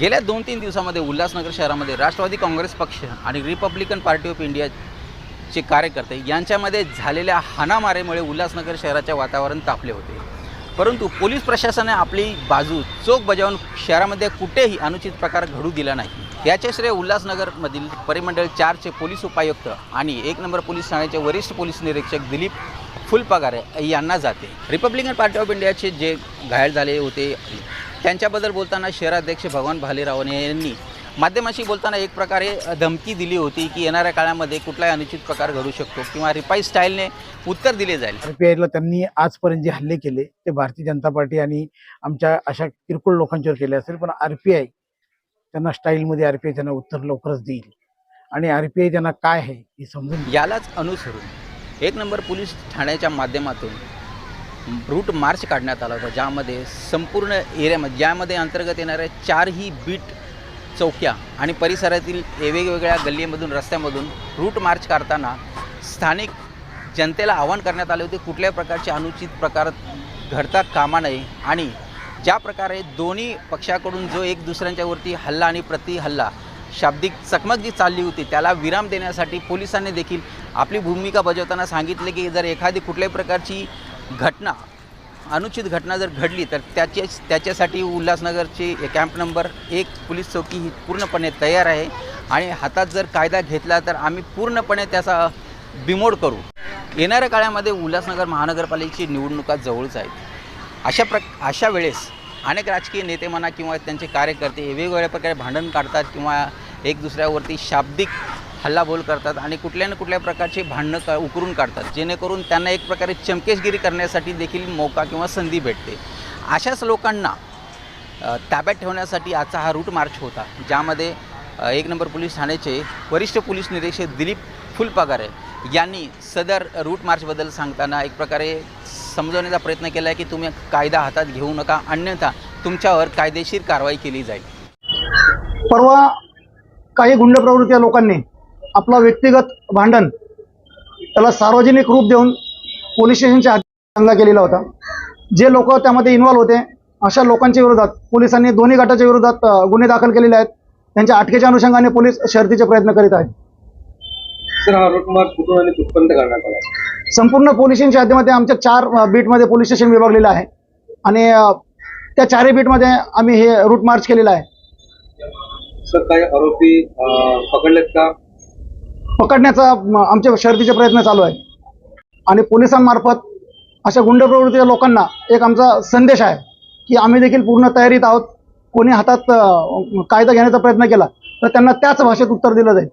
गेल्या दोन तीन दिवसामध्ये उल्हासनगर शहरामध्ये राष्ट्रवादी काँग्रेस पक्ष आणि रिपब्लिकन पार्टी ऑफ इंडियाचे कार्यकर्ते यांच्यामध्ये झालेल्या हाणामारीमुळे उल्हासनगर शहराचे वातावरण तापले होते. परंतु पोलीस प्रशासनाने आपली बाजू चोख बजावून शहरामध्ये कुठेही अनुचित प्रकार घडू दिला नाही. याचे श्रेय उल्हासनगरमधील परिमंडळ चारचे पोलीस उपायुक्त आणि एक नंबर पोलीस ठाण्याचे वरिष्ठ पोलीस निरीक्षक दिलीप फुलपगारे यांना जाते. रिपब्लिकन पार्टी ऑफ इंडियाचे जे घायल झाले होते त्यांच्याबद्दल बोलताना शहराध्यक्ष भगवान भालेरावने यांनी माध्यमाशी बोलताना एक प्रकारे धमकी दिली होती की येणाऱ्या काळामध्ये कुठलाही अनुचित प्रकार घडू शकतो किंवा रिपाई स्टाईलने उत्तर दिले जाईल आरपीआयला त्यांनी आजपर्यंत जे हल्ले केले ते भारतीय जनता पार्टी आणि आमच्या अशा किरकोळ लोकांच्यावर केले असेल पण आरपीआय त्यांना स्टाईलमध्ये आरपीआय त्यांना उत्तर लवकरच देईल आणि आरपीआय त्यांना काय आहे हे समजून. यालाच अनुसरून एक नंबर पोलीस ठाण्याच्या माध्यमातून रूट मार्च काढण्यात आला होता ज्यामध्ये संपूर्ण एरियामध्ये ज्यामध्ये अंतर्गत येणाऱ्या चारही बीट चौक्या आणि परिसरातील वेगवेगळ्या गल्लीमधून रस्त्यामधून रूट मार्च करताना स्थानिक जनतेला आवाहन करण्यात आले होते कुठल्याही प्रकारचे अनुचित प्रकार घडता कामा नये. आणि ज्या प्रकारे दोन्ही पक्षाकडून जो एक दुसऱ्यांच्यावरती हल्ला आणि प्रति हल्ला शाब्दिक चकमक जी चालली होती त्याला विराम देण्यासाठी पोलिसांनी देखील आपली भूमिका बजावताना सांगितले की जर एखादी कुठल्याही प्रकारची घटना अनुचित घटना जर घडली तर त्याचे त्याच्यासाठी उल्हासनगरची कॅम्प नंबर एक पोलीस चौकी ही पूर्णपणे तयार आहे. आणि हातात जर कायदा घेतला तर आम्ही पूर्णपणे त्याचा बिमोड करू. येणाऱ्या काळामध्ये उल्हासनगर महानगरपालिकेची निवडणुका जवळच आहेत. अशा प्र अशा वेळेस अनेक राजकीय नेते म्हणा किंवा त्यांचे कार्यकर्ते वेगवेगळ्या प्रकारे भांडण काढतात किंवा एक दुसऱ्यावरती शाब्दिक हल्लाबोल करतात आणि कुठल्या ना कुठल्या प्रकारचे भांडणं का उकरून काढतात. जेणेकरून त्यांना एक प्रकारे चमकेशगिरी करण्यासाठी देखील मौका किंवा संधी भेटते. अशाच लोकांना ताब्यात ठेवण्यासाठी आजचा हा रूट मार्च होता ज्यामध्ये एक नंबर पोलीस ठाण्याचे वरिष्ठ पोलीस निरीक्षक दिलीप फुलपगारे यांनी सदर रूट मार्चबद्दल सांगताना एक प्रकारे समजवण्याचा प्रयत्न केला आहे की तुम्ही कायदा हातात घेऊ नका अन्यथा तुमच्यावर कायदेशीर कारवाई केली जाईल. परवा काही गुंड प्रवृत्ती लोकांनी आपला व्यक्तिगत भांडण त्याला सार्वजनिक रूप देऊन पोलीस स्टेशनच्या हल्ला केलेला होता. जे लोक त्यामध्ये इन्व्हॉल्व होते अशा लोकांच्या विरोधात पोलिसांनी दोन्ही गटाच्या विरोधात गुन्हे दाखल केलेले आहेत. त्यांच्या अटकेच्या अनुषंगाने पोलीस शर्थीचे प्रयत्न करीत आहेत. संपूर्ण पोलीस स्टेशनच्या हद्दीमध्ये आमच्या चार बीटमध्ये पोलीस स्टेशन विभागलेलं आहे. आणि त्या चारही बीटमध्ये आम्ही हे रूट मार्च केलेलं आहे. सर काही आरोपी पकडलेत का? पकडण्याचा आमच्या आमचे प्रयत्न चालू आहे. आणि पोलिसांमार्फत अशा गुंड प्रवृत्तीच्या लोकांना एक आमचा संदेश आहे की आम्ही देखील पूर्ण तयारीत आहोत. कोणी हातात कायदा घेण्याचा प्रयत्न केला तर त्यांना त्याच भाषेत उत्तर दिलं जाईल.